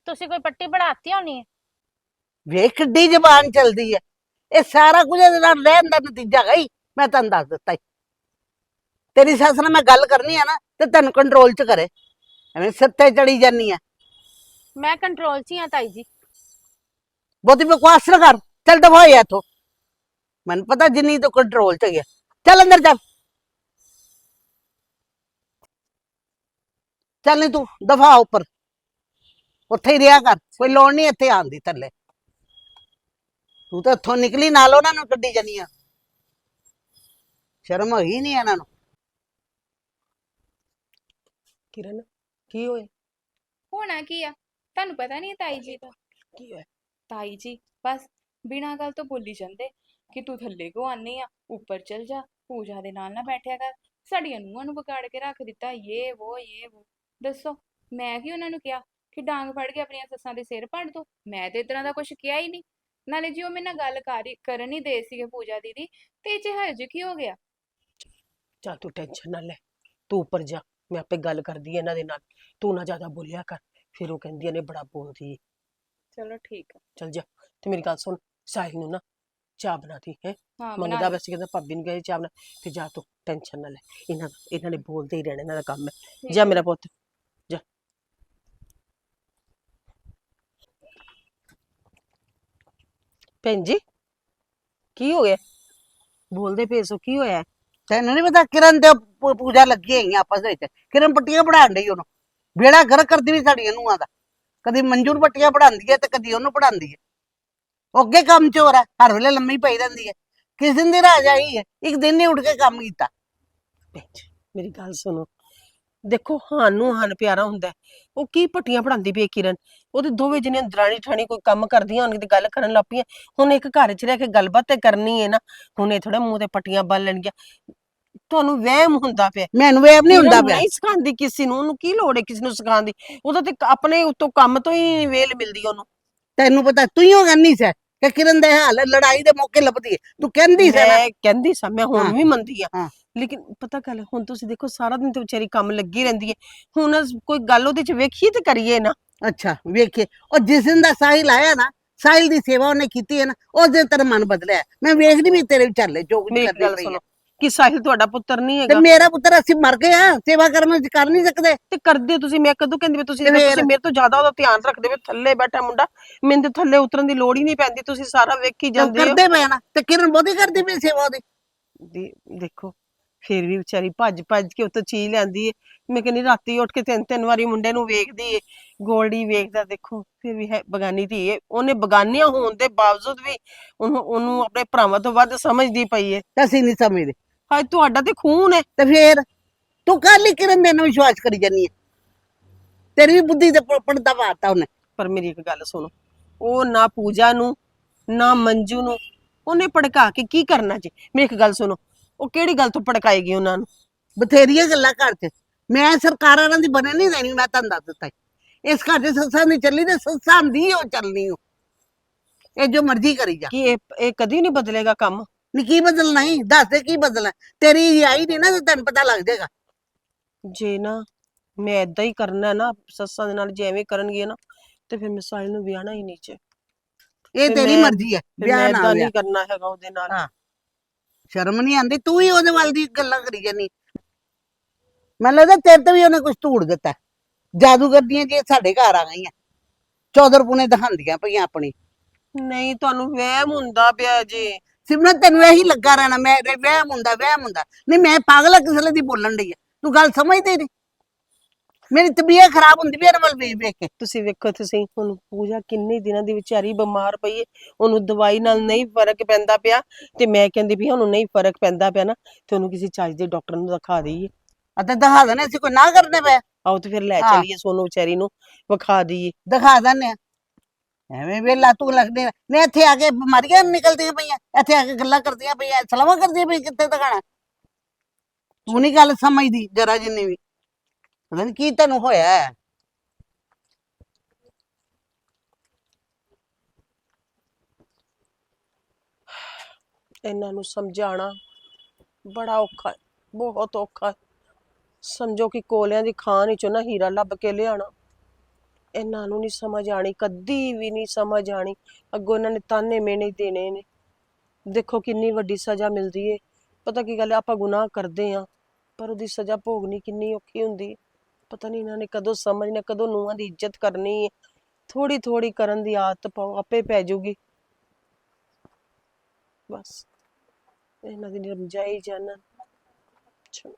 ਤੁਸੀਂ ਕੋਈ ਪੱਟੀ ਬਣਾਤੀ ਹੋਣੀ ਹੈ? ਵੇਖ ਕਿੱਡੀ ਜ਼ਬਾਨ ਚਲਦੀ ਹੈ। ਇਹ ਸਾਰਾ ਕੁਝ ਇਹਦੇ ਨਾਲ ਰਹਿਣ ਦਾ ਨਤੀਜਾ ਹੀ ਮੈਂ ਤੁਹਾਨੂੰ ਦੱਸ ਦਿੱਤਾ ਈ ਤੇਰੀ ਸੱਸ ਨਾਲ ਮੈਂ ਗੱਲ ਕਰਨੀ ਆ ਨਾ ਤੇ ਤੈਨੂੰ ਕੰਟਰੋਲ ਚ ਕਰੇ। ਐਵੇਂ ਸੱਤੇ ਚੜੀ ਜਾਨੀ ਆ। ਮੈਂ ਕੰਟਰੋਲ 'ਚ ਹੀ ਆ ਤਾਈ ਜੀ। ਬਹੁਤੀ ਬਕਵਾਸ ਨਾ ਕਰ ਚੱਲ ਦਫਾ ਹੋਇਆ ਇੱਥੋਂ। ਮੈਨੂੰ ਪਤਾ ਜਿੰਨੀ ਤੂੰ ਕੰਟਰੋਲ ਚ ਗਿਆ ਚੱਲ ਅੰਦਰ ਚੱਲ ਚੱਲ ਨੀ ਤੂੰ ਦਫਾ ਉੱਪਰ। ਉੱਥੇ ਹੀ ਰਿਹਾ ਕਰ ਕੋਈ ਲੋੜ ਨਹੀਂ ਇੱਥੇ ਆਉਣ ਦੀ ਥੱਲੇ। ਤੂੰ ਤਾਂ ਇੱਥੋਂ ਨਿਕਲੀ ਨਾਲ ਉਹਨਾਂ ਨੂੰ ਕੱਢੀ ਜਾਨੀ ਆ। ਸ਼ਰਮ ਹੋਈ ਨਹੀਂ ਇਹਨਾਂ ਨੂੰ। ਕਿਰਨ ਕੀ ਹੋਇਆ? ਹੋਣਾ ਕੀ ਆ? ਤੁਹਾਨੂੰ ਪਤਾ ਨਹੀਂ ਤਾਈ ਜੀ ਦਾ? ਕੀ ਹੋਇਆ? ਤਾਈ ਜੀ ਬਸ ਬਿਨਾਂ ਗੱਲ ਤੋਂ ਬੋਲੀ ਜਾਂਦੇ ਕਿ ਤੂੰ ਥੱਲੇ ਕਿਉਂ ਆਨੀ ਆ? ਉੱਪਰ ਚਲ ਜਾ ਪੂਜਾ ਦੇ ਨਾਲ ਨਾ ਬੈਠਿਆ ਕਰ। ਸਾਡੀਆਂ ਨੂੰਹਾਂ ਨੂੰ ਵਿਗਾੜ ਕੇ ਰੱਖ ਦਿੱਤਾ ਇਹ ਉਹ ਇਹ ਉਹ ਦੱਸੋ ਮੈਂ ਕੀ ਉਹਨਾਂ ਨੂੰ ਕਿਹਾ ਕਿ ਡਾਂਗ ਫੜ ਕੇ ਆਪਣੀਆਂ ਸੱਸਾਂ ਦੇ ਸਿਰ ਪੜ ਦੋ? ਮੈਂ ਤੇ ਤਰ੍ਹਾਂ ਦਾ ਕੁਝ ਕਿਹਾ ਹੀ ਨਹੀਂ। ਨਾਲੇ ਜੀ ਉਹ ਮੇਰੇ ਨਾਲ ਗੱਲ ਕਰ ਕਰਨ ਹੀ ਦੇ ਸੀਗੇ ਪੂਜਾ ਦੀਦੀ ਤੇ ਇਹ ਚ ਹਰਜ ਕੀ ਹੋ ਗਿਆ? ਚੱਲ ਤੂੰ ਟੈਨਸ਼ਨ ਨਾ ਲੈ ਤੂੰ ਉੱਪਰ ਜਾ। ਮੈਂ ਆਪੇ ਗੱਲ ਕਰਦੀ ਆ ਇਹਨਾਂ ਦੇ ਨਾਲ ਤੂੰ ਨਾ ਜ਼ਿਆਦਾ ਬੋਲਿਆ ਕਰ ਫਿਰ ਉਹ ਕਹਿੰਦੀਆਂ ਨੇ ਬੜਾ ਬੋਲਦੀ ਏ। ਚਲੋ ਠੀਕ ਆ। ਚੱਲ ਜਾ ਤੇ ਮੇਰੀ ਗੱਲ ਸੁਣ ਸਾਹਿਲ ਨੂੰ ਨਾ ਚਾਹ ਬਣਾਤੀ ਹੈ? ਹਾਂ ਬਣਾ ਮੰਗਦਾ। ਵੈਸੇ ਕਹਿੰਦਾ ਭਾਬੀ ਨੂੰ ਕਹੇ ਚਾਹ ਬਣਾ ਤੇ ਜਾ ਤੂੰ ਟੈਨਸ਼ਨ ਨਾ ਲੈ ਇਹਨਾਂ ਇਹਨਾਂ ਨੇ ਬੋਲਦੇ ਹੀ ਰਹਿਣਾ ਇਹਨਾਂ ਦਾ ਕੰਮ ਹੈ। ਜਾ ਮੇਰਾ ਪੁੱਤ ਜਾ। ਭੈਣ ਜੀ ਕੀ ਹੋ ਗਿਆ? ਬੋਲਦੇ ਪਏ ਸੋ ਕੀ ਹੋਇਆ? ਤੈਨੂੰ ਨਹੀਂ ਪਤਾ ਕਿਰਨ ਤੇ ਪੂ- ਪੂਜਾ ਲੱਗੀ ਹੋਈਆਂ ਆਪਸ ਵਿੱਚ। ਕਿਰਨ ਪੱਟੀਆਂ ਪੜਾਉਣ ਡਈ ਉਹਨੂੰ। ਬੇੜਾ ਗਰ ਕਰਦੀ ਵੀ ਸਾਡੀਆਂ ਨੂੰਹਾਂ ਦਾ। ਕਦੀ ਮਨਜੂਰ ਪੱਟੀਆਂ ਪੜਾਉਂਦੀ ਹੈ ਤੇ ਕਦੀ ਉਹਨੂੰ ਪੜਾਉਂਦੀ ਹੈ। ਉਹ ਅੱਗੇ ਕੰਮ ਚੋਰ ਹੈ, ਹਰ ਵੇਲੇ ਲੰਮੀ ਪਈ ਰਹਿੰਦੀ ਹੈ। ਕਿਸ ਦਿਨ ਦੀ ਰਾਜ ਆਈ ਹੈ? ਇੱਕ ਦਿਨ ਨਹੀਂ ਉੱਠ ਕੇ ਕੰਮ ਕੀਤਾ। ਮੇਰੀ ਗੱਲ ਸੁਣੋ। ਦੇਖੋ, ਹਾਨ ਨੂੰ ਹਾਨ ਪਿਆਰਾ ਹੁੰਦਾ ਹੈ। ਉਹ ਕੀ ਪੱਟੀਆਂ ਪੜਾਉਂਦੀ ਪਈ ਹੈ ਕਿਰਨ? ਤੇ ਦੋਵੇਂ ਜਣੇ ਦਰਾਣੀ ਠਾਣੀ ਕੋਈ ਕੰਮ ਕਰਦੀਆਂ ਹੋਣਗੀਆਂ ਤੇ ਗੱਲ ਕਰਨ ਲੱਗ ਪਈਆਂ। ਹੁਣ ਇੱਕ ਘਰ 'ਚ ਰਹਿ ਕੇ ਗੱਲਬਾਤ ਤੇ ਕਰਨੀ ਹੈ ਨਾ। ਹੁਣ ਇਹ ਥੋੜਾ ਮੂੰਹ ਤੇ ਪੱਟੀਆਂ ਬੰਨ ਲੈਣਗੀਆਂ। ਤੁਹਾਨੂੰ ਵਹਿਮ ਹੁੰਦਾ ਪਿਆ। ਮੈਨੂੰ ਵੇਬ ਨਹੀਂ ਹੁੰਦਾ ਕਿਰਨ ਪਿਆ। ਨਹੀਂ ਸਿਖਾਉਂਦੀ ਕਿਸੇ ਨੂੰ ਉਹਨੂੰ ਕੀ ਲੋੜ ਹੈ ਕਿਸੇ ਨੂੰ ਸਿਖਾਉਣ ਦੀ? ਉਹਦਾ ਤੇ ਆਪਣੇ ਉੱਤੋਂ ਕੰਮ ਤੋਂ ਹੀ ਵੇਲ ਮਿਲਦੀ ਉਹਨੂੰ। ਤੈਨੂੰ ਪਤਾ ਤੂੰ ਹੀ ਹੋ ਗੰਨੀ ਸੈ ਕਿ ਕਿਰਨ ਦੇ ਹਾਲ ਲੜਾਈ ਦੇ ਮੌਕੇ ਲੱਭਦੀ ਹੈ। ਤੂੰ ਕਹਿੰਦੀ ਸੈ ਮੈਂ ਕਹਿੰਦੀ ਸਾਂ ਮੈਂ ਹੁਣ ਵੀ ਮੰਨਦੀ ਆ। ਹਾਂ। ਲੇਕਿਨ ਪਤਾ ਗੱਲ ਹੈ, ਹੁਣ ਤੁਸੀਂ ਦੇਖੋ ਸਾਰਾ ਦਿਨ ਤੇ ਵਿਚਾਰੀ ਕੰਮ ਲੱਗੀ ਰਹਿੰਦੀ ਹੈ। ਹੁਣ ਅਸ- ਕੋਈ ਗੱਲ ਉਹਦੇ ਚ ਵੇਖੀਏ ਤੇ ਕਰੀਏ ਨਾ। ਅੱਛਾ ਵੇਖੇ ਉਹ ਜਿਸ ਦਿਨ ਦਾ ਸਾਹਿਲ ਆਇਆ ਨਾ ਸਾਹਿਲ ਦੀ ਸੇਵਾ ਉਹਨੇ ਕੀਤੀ ਹੈ ਨਾ ਉਸ ਦਿਨ ਤੇਰਾ ਮਨ ਬਦਲਿਆ। ਮੈਂ ਵੇਖਦੀ ਵੀ ਤੇਰੇ ਵਿਚਾਲੇ ਜੋ ਕੁਝ ਮੇਰੀ ਕਰਦੀ ਪਈ ਸੁਣੋ। ਹੈ ਕਿ ਸਾਹਿਲ ਤੁਹਾਡਾ ਪੁੱਤਰ ਨਹੀਂ ਤੇ ਹੈਗਾ। ਮੇਰਾ ਪੁੱਤਰ ਅਸੀਂ ਮਰ ਗਏ ਆ ਸੇਵਾ ਕਰਨ ਵਿੱਚ ਕਰ ਨਹੀਂ ਸਕਦੇ। ਤੇ ਕਰਦੇ ਤੁਸੀਂ ਮੈਂ ਕਦੋਂ ਕਹਿੰਦੀ ਵੀ ਤੁਸੀਂ ਤੇ ਤੁਸੀਂ? ਮੇਰੇ ਤੋਂ ਜ਼ਿਆਦਾ ਉਹਦਾ ਧਿਆਨ ਰੱਖਦੇ ਹੋ ਥੱਲੇ ਬੈਠਾ ਮੁੰਡਾ ਮੈਨੂੰ ਤੇ ਥੱਲੇ ਉਤਰਨ ਦੀ ਲੋੜ ਹੀ ਨਹੀਂ ਪੈਂਦੀ ਤੁਸੀਂ ਸਾਰਾ ਵੇਖੀ ਉਹ ਜਾਂਦੇ ਹੋ। ਕਰਦੇ ਪਏ ਨਾ ਤੇ ਕਿਰਨ ਬਹੁਤੀ ਕਰਦੀ ਪਈ ਸੇਵਾ ਉਹਦੀ। ਦੇ- ਦੇਖੋ ਫੇਰ ਵੀ ਵਿਚਾਰੀ ਭੱਜ ਭੱਜ ਕੇ ਉੱਤੋਂ ਚੀਜ਼ ਲੈਂਦੀ ਏ। ਮੈਂ ਕਹਿੰਦੀ ਰਾਤੀ ਉੱਠ ਕੇ ਤਿੰਨ ਤਿੰਨ ਵਾਰੀ ਮੁੰਡੇ ਨੂੰ ਵੇਖਦੀ ਏ ਗੋਲਡੀ ਵੇਖਦਾ ਦੇਖੋ ਫਿਰ ਵੀ ਹੈ ਬਗਾਨੀ ਧੀ ਏ। ਉਹਨੇ ਬਗਾਨੀਆਂ ਹੋਣ ਦੇ ਬਾਵਜੂਦ ਵੀ ਉਹਨੂੰ ਉਹਨੂੰ ਆਪਣੇ ਭਰਾਵਾਂ ਤੋਂ ਵੱਧ ਸਮਝਦੀ ਪਈ ਏ। ਤਾਂ ਅਸੀਂ ਨਹੀਂ ਸਮਝਦੇ। ਹਾਏ ਤੁਹਾਡਾ ਤੇ ਖੂਨ ਏ। ਤੇ ਫੇਰ ਤੂੰ ਕੱਲ ਹੀ ਕਿਰਨ ਦੇ ਨੂੰ ਵਿਸ਼ਵਾਸ ਕਰੀ ਜਾਨੀ ਹੈ ਤੇਰੀ ਵੀ ਬੁੱਧੀ ਪ- ਪੜਦਾ ਪਾਤਾ ਉਹਨੇ। ਪਰ ਮੇਰੀ ਇੱਕ ਗੱਲ ਸੁਣੋ ਉਹ ਨਾ ਪੂਜਾ ਨੂੰ ਨਾ ਮੰਜੂ ਨੂੰ ਉਹਨੇ ਭੜਕਾ ਕੇ ਕੀ ਕਰਨਾ ਜੀ? ਮੇਰੀ ਇੱਕ ਗੱਲ ਸੁਣੋ ਉਹ ਕਿਹੜੀ ਗੱਲ ਤੋਂ ਭੜਕਾਏਗੀ ਉਹਨਾਂ ਨੂੰ? ਬਥੇਰੀਆਂ ਗੱਲਾਂ ਘਰ 'ਚ। ਮੈਂ ਸਰਕਾਰਾਂ ਨਾਲ ਦੀ ਬਣੇ ਨਹੀਂ ਦੇਣੀ ਮੈਂ ਤੁਹਾਨੂੰ ਦੱਸ ਦਿੱਤਾ। ਈ। ਇਸ ਘਰ 'ਚ ਸੱਸਾਂ ਦੀ ਚੱਲੀ ਤੇ ਸੱਸਾਂ ਦੀ ਉਹ ਚੱਲਣੀ ਉਹ। ਇਹ ਜੋ ਮਰਜ਼ੀ ਕਰੀ ਜਾ। ਕਿ ਇਹ ਇਹ ਕਦੀ ਨਹੀਂ ਬਦਲੇਗਾ ਕੰਮ? ਨੀ ਕੀ ਬਦਲਣਾ ਹੀ ਦੱਸ ਦੇ ਕੀ ਬਦਲਣਾ? ਤੇਰੀ ਆਈ ਨਹੀਂ ਨਾ ਤੇ ਤੈਨੂੰ ਪਤਾ ਲੱਗ ਜਾਏਗਾ। ਜੇ ਨਾ ਮੈਂ ਏਦਾਂ ਹੀ ਕਰਨਾ ਨਾ ਸੱਸਾਂ ਦੇ ਨਾਲ ਜੇ ਐਵੇਂ ਕਰਨਗੇ ਨਾ ਤੇ ਫਿਰ ਮੈਂ ਸਾਹਿਲ ਨੂੰ ਵਿਆਹਣਾ ਹੀ ਨਹੀਂ ਚ ਇਹ ਤੇਰੀ ਮਰਜ਼ੀ ਹੈ ਵਿਆਹ ਨਾ ਨਹੀਂ ਕਰਨਾ ਹੈਗਾ ਉਹਦੇ ਨਾਲ। ਹਾਂ। ਸ਼ਰਮ ਨਹੀਂ ਆਂਦੀ ਤੂੰ ਹੀ ਉਹਦੇ ਵੱਲ ਦੀ ਗੱਲਾਂ ਕਰੀ ਜਾਨੀ। ਮੈਨੂੰ ਲੱਗਦਾ ਤੇਰੇ ਤੇ ਵੀ ਉਹਨੇ ਕੁਝ ਧੂੜ ਦਿੱਤਾ। ਜਾਦੂਗਰਦੀਆਂ ਜੇ ਸਾਡੇ ਘਰ ਆ ਗਈਆਂ? ਚੌਧਰ ਪੁਨੇ ਦਿਖਾਉਂਦੀਆਂ ਪਈਆਂ ਆਪਣੀ। ਨਹੀਂ ਤੁਹਾਨੂੰ ਵਹਿਮ ਹੁੰਦਾ ਪਿਆ ਜੀ। ਸਿਮਰਨ ਤੈਨੂੰ ਇਹੀ ਲੱਗਾ ਰਹਿਣਾ ਮੈਂ ਵਹਿਮ ਹੁੰਦਾ ਵਹਿਮ ਹੁੰਦਾ। ਨਹੀਂ ਮੈਂ ਪਾਗਲ ਆ ਕਿਸੇ ਦੀ ਬੋਲਣ ਡਈ ਆ। ਤੂੰ ਗੱਲ ਸਮਝਦੀ ਨਹੀਂ। ਮੇਰੀ ਤਬੀਅਤ ਖਰਾਬ ਹੁੰਦੀ ਵੀ ਵੱਲ ਵੇਖ ਵੇਖ ਕੇ। ਤੁਸੀਂ ਵੇਖੋ ਤੁਸੀਂ ਹੁਣ ਪੂਜਾ ਕਿੰਨੇ ਦਿਨਾਂ ਦੀ ਵਿਚਾਰੀ ਬਿਮਾਰ ਪਈ ਏ। ਉਹਨੂੰ ਦਵਾਈ ਨਾਲ ਨਹੀਂ ਫ਼ਰਕ ਪੈਂਦਾ ਪਿਆ ਤੇ ਮੈਂ ਕਹਿੰਦੀ ਵੀ ਉਹਨੂੰ ਨਹੀਂ ਫ਼ਰਕ ਪੈਂਦਾ ਪਿਆ ਨਾ ਤੇ ਉਹਨੂੰ ਕਿਸੇ ਚੱਜ ਦੇ ਡਾਕਟਰ ਨੂੰ ਦਿਖਾ ਦਈਏ। ਅਤੇ ਦਿਖਾ ਦੇਣੇ ਅਸੀਂ ਕੋਈ ਨਾ ਕਰਦੇ ਪਏ। ਆਓ ਤੇ ਫਿਰ ਲੈ ਹਾਂ। ਚਲੀਏ ਸੋਨੂੰ ਵਿਚਾਰੀ ਨੂੰ ਵਿਖਾ ਦਈਏ। ਦਿਖਾ ਆ ਐਵੇਂ ਵੇਲਾ ਤੂੰ ਲੱਗਦੇ ਨੇ ਇੱਥੇ ਆ ਕੇ ਬਿਮਾਰੀਆਂ ਨਿਕਲਦੀਆਂ ਪਈਆਂ। ਇੱਥੇ ਆ ਕੇ ਗੱਲਾਂ ਕਰਦੀਆਂ ਪਈਆਂ ਸਲਾਮਾਂ ਕਰਦੀਆਂ ਪਈ ਕਿੱਥੇ ਦਿਖਾਣਾ। ਤੂੰ ਨਹੀਂ ਗੱਲ ਸਮਝਦੀ ਜਰਾ ਜਿੰਨੀ ਵੀ। ਪਤਾ ਨੀ ਕੀ ਤੈਨੂੰ ਹੋਇਆ ਹੈ ਇਹਨਾਂ ਨੂੰ ਸਮਝਾਉਣਾ ਬੜਾ ਔਖਾ ਹੈ ਬਹੁਤ ਔਖਾ। ਹੈ ਸਮਝੋ ਕਿ ਕੋਲਿਆਂ ਦੀ ਖਾਣ ਵਿੱਚੋਂ ਨਾ ਹੀਰਾ ਲੱਭ ਕੇ ਲਿਆਣਾ ਇਹਨਾਂ ਨੂੰ ਨਹੀਂ ਸਮਝ ਆਣੀ ਕਦੀ ਵੀ ਨਹੀਂ ਸਮਝ ਆਣੀ ਅੱਗੋਂ ਇਹਨਾਂ ਨੇ ਤਾਨੇ ਮੇਣੇ ਦੇਣੇ ਨੇ। ਦੇਖੋ ਕਿੰਨੀ ਵੱਡੀ ਸਜ਼ਾ ਮਿਲਦੀ ਏ। ਪਤਾ ਕੀ ਗੱਲ ਹੈ ਆਪਾਂ ਗੁਨਾਹ ਕਰਦੇ ਆ, ਪਰ ਉਹਦੀ ਸਜ਼ਾ ਭੋਗਣੀ ਕਿੰਨੀ ਔਖੀ ਹੁੰਦੀ ਹੈ ਪਤਾ ਨਹੀਂ ਇਹਨਾਂ ਨੇ ਕਦੋਂ ਸਮਝਣਾ ਕਦੋਂ ਨੂੰਹਾਂ ਦੀ ਇੱਜ਼ਤ ਕਰਨੀ ਹੈ ਥੋੜੀ ਥੋੜੀ ਕਰਨ ਦੀ ਆਦਤ ਪਾਓ, ਆਪੇ ਪੈ ਜਾਊਗੀ ਬਸ। ਇਹਨਾਂ ਦੀ ਨਿਰਮਜਾਈ ਜਾਨਣ ਚਲੋ